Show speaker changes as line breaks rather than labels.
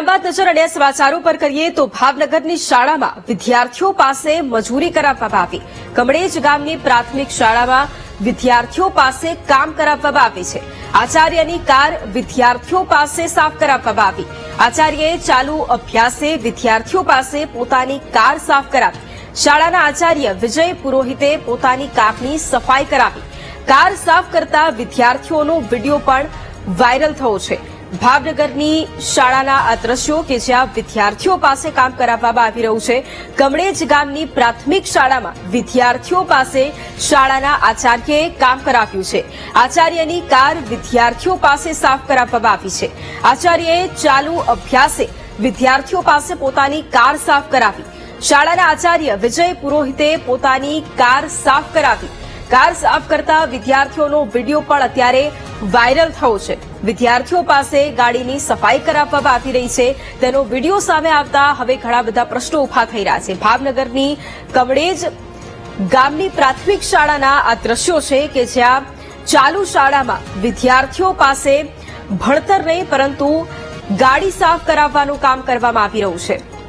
વિરામ બાદ નજર અન્ય સમાચારો પર કરીએ તો ભાવનગરની શાળામાં વિદ્યાર્થીઓ પાસે મજૂરી કરાવવામાં આવી. કમળેજ ગામની પ્રાથમિક શાળામાં વિદ્યાર્થીઓ પાસે કામ કરાવવામાં આવી છે. આચાર્યની કાર વિદ્યાર્થીઓ પાસે સાફ કરાવવામાં આવી. આચાર્યએ ચાલુ અભ્યાસે વિદ્યાર્થીઓ પાસે પોતાની કાર સાફ કરાવી. શાળાના આચાર્ય વિજય પુરોહિતે પોતાની કારની સફાઈ કરાવી. કાર સાફ કરતા વિદ્યાર્થીઓનો વીડિયો પણ વાયરલ થયો છે. ભાવનગરની શાળાના આ દ્રશ્યો કે જ્યાં વિદ્યાર્થીઓ પાસે કામ કરાવવામાં આવી રહ્યું છે, કમળેજ ગામની પ્રાથમિક શાળામાં વિદ્યાર્થીઓ પાસે શાળાના આચાર્યએ કામ કરાવ્યું છે. આચાર્યની કાર વિદ્યાર્થીઓ પાસે સાફ કરાવવામાં આવી છે. આચાર્યએ ચાલુ અભ્યાસે વિદ્યાર્થીઓ પાસે પોતાની કાર સાફ કરાવી. શાળાના આચાર્ય વિજય પુરોહિતે પોતાની કાર સાફ કરાવી. કાર સાફ કરતા વિદ્યાર્થીઓનો વીડિયો પણ અત્યારે વાયરલ થયો છે. વિદ્યાર્થીઓ પાસે ગાડીની સફાઈ કરાવવામાં આવી રહી છે. તેનો વીડિયો સામે આવતા હવે ઘણા બધા પ્રશ્નો ઊભા થઈ રહ્યા છે. ભાવનગરની કમળેજ ગામની પ્રાથમિક શાળાના આ દ્રશ્યો છે કે જ્યાં ચાલુ શાળામાં વિદ્યાર્થીઓ પાસે ભણતર નહીં પરંતુ ગાડી સાફ કરાવવાનું કામ કરવામાં આવી રહ્યું છે.